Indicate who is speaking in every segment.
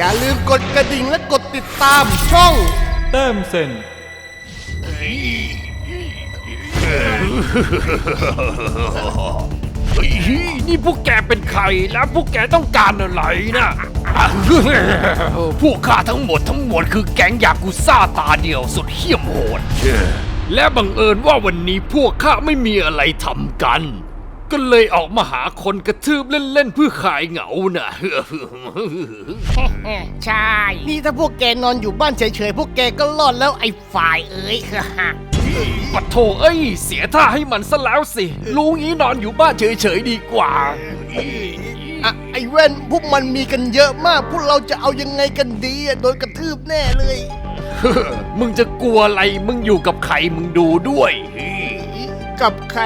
Speaker 1: อย่าลืมกดกระดิ่งและกดติดตามช่อง
Speaker 2: แต้มเซน
Speaker 3: เฮ้ยนี่พวกแกเป็นใครแล้วพวกแกต้องการอะไรนะ พวกข้าทั้งหมดทั้งมวลคือแก๊งยากุซ่าตาเดียวสุดเหี้ยมโหด และบังเอิญว่าวันนี้พวกข้าไม่มีอะไรทำกัน ก็เลยออกมาหาคนกระทืบเล่น ๆ เพื่อขายเหงาน่ะ
Speaker 4: ใช่
Speaker 1: นี่ถ้าพวกแกนอนอยู่บ้านเฉยๆ พวกแกก็รอดแล้วไอ้ฝ่ายเอ้ย
Speaker 3: ปัดโถเอ้ย เสียท่าให้มันซะแล้วสิรู้งี้นอนอยู่บ้านเฉยๆดีกว่า
Speaker 1: อะไอ้แว่นพวกมันมีกันเยอะมาก พวกเราจะเอายังไงกันดีอะโดนกระทืบแน่เลย
Speaker 3: มึงจะกลัวอะไรมึงอยู่กับใครมึงดูด้วย
Speaker 1: กับใคร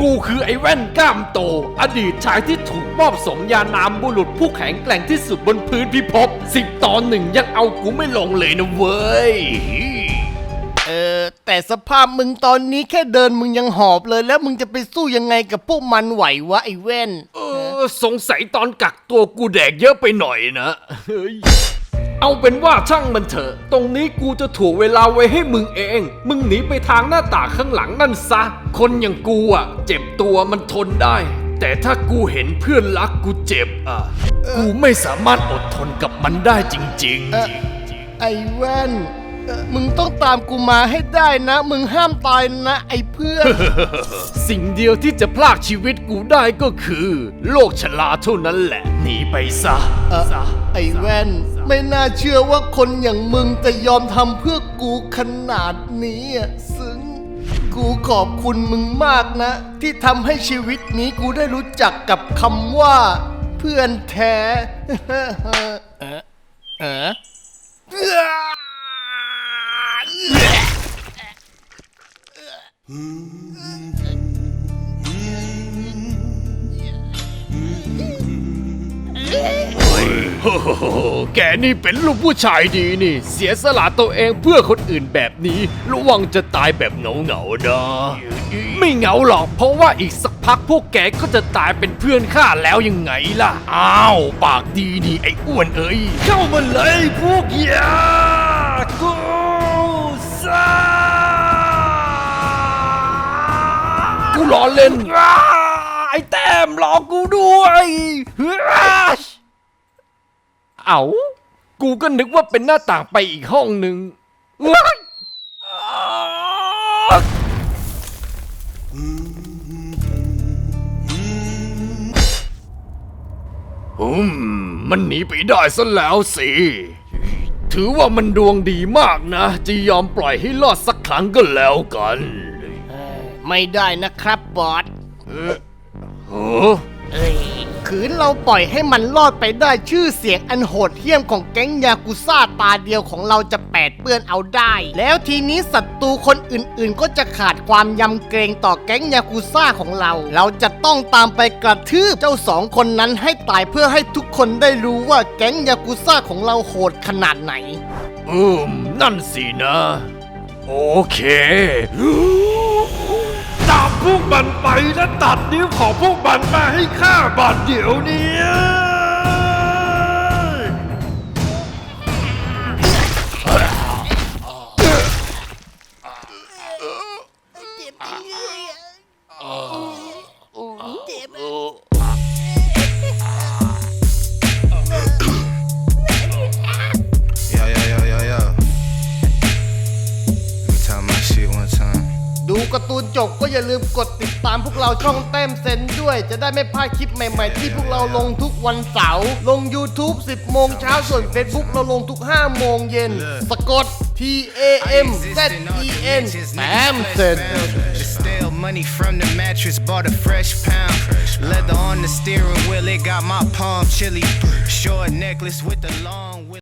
Speaker 3: กูคือไอ้แว่นกล้ามโต อดีตชายที่ถูกมอบสมญานามบุรุษผู้แข็งแกร่งที่สุดบนพื้นพิภพสิบตอนหนึ่งยังเอากูไม่ลงเลยนะเว้ย
Speaker 1: เออแต่สภาพมึงตอนนี้แค่เดินมึงยังหอบเลยแล้วมึงจะไปสู้ยังไงกับพวกมันไหววะไอ้แว่น
Speaker 3: เออ สงสัยตอนกักตัวกูแดกเยอะไปหน่อยนะเฮ้ย เอาเป็นว่าช่างมันเถอะ ตรงนี้กูจะถ่วงเวลาไว้ให้มึงเอง มึงหนีไปทางหน้าต่างข้างหลังนั่นซะ คนอย่างกูอะ เจ็บตัวมันทนได้ แต่ถ้ากูเห็นเพื่อนรักกูเจ็บอะ กูไม่สามารถอดทนกับมันได้จริง
Speaker 1: เอ่อไอ้แว่นเอ่อมึงต้องตามกูมาให้ได้นะ มึงห้ามตายนะ ไอ้เพื่อน
Speaker 3: ๆสิ่งเดียวที่จะพลากชีวิตกูได้ก็คือ โลกชราเท่านั้นแหละ หนีไปซะ
Speaker 1: เอ่อ
Speaker 3: ซะ
Speaker 1: ไอ้แว่น ไม่น่าเชื่อว่าคนอย่างมึงจะยอมทำเพื่อกูขนาดนี้อะซึ้ง กูขอบคุณมึงมากนะ ที่ทำให้ชีวิตนี้กูได้รู้จักกับคำว่า เพื่อนแท้ เออ
Speaker 3: โอ้โหแกนี่เป็นลูกผู้ชายดีนี่ เสียสละตัวเองเพื่อคนอื่นแบบนี้ ระวังจะตายแบบเหงาเหงาๆนะ ไม่เหงาหรอก เพราะว่าอีกสักพักพวกแกก็จะตายเป็นเพื่อนข้าแล้วยังไงล่ะ อ้าว ปากดีนี่ไอ้อ้วนเอ้ย เข้ามาเลยพวกยากูซ่ากูล้อเล่นอ้าไอ้แต้มหลอกกูด้วยอ้า เอา กูก็นึกว่าเป็นหน้าต่างไปอีกห้องหนึ่งเอ้ยอืมมันหนีไปได้ซะแล้วสิ ถือว่ามันดวงดีมากนะ จะยอมปล่อยให้รอดสักครั้งก็แล้วกัน
Speaker 1: ไม่ได้นะครับบอส
Speaker 3: เออ
Speaker 1: เอ้ย ขืนเราปล่อยให้มันรอดไปได้ชื่อเสียงอันโหดเหี้ยมของแก๊งยากุซ่าตาเดียวของเราจะแปดเปื้อนเอาได้ แล้วทีนี้ศัตรูคนอื่นๆ ก็จะขาดความยำเกรงต่อแก๊งยากุซ่าของเรา เราจะต้องตามไปกระทืบเจ้าสองคนนั้นให้ตายเพื่อให้ทุกคนได้รู้ว่าแก๊งยากุซ่าของเราโหดขนาดไหน
Speaker 3: อืม นั่นสินะ โอเค พวกมันไปและตัดนิ้วของพวกมันมาให้ข้าบาดเดี๋ยวนี้
Speaker 5: Yo, yo, yo, yo, yo. Let me tell my shit one time.
Speaker 1: ดูการ์ตูนจบก็อย่าลืมกดติดตามพวกเราช่องแต้มเซนด้วย จะได้ไม่พลาดคลิปใหม่ๆ ที่พวกเราลงทุกวันเสาร์ลง YouTube 10 โมงเช้าส่วน Facebook เราลงทุก 5 โมงเย็น สะกด T A M Z E N แต้มเซน
Speaker 5: The stale money from the mattress, bought a fresh pound. Leather on the steering wheel, it got my palm chilly. Short necklace with the long.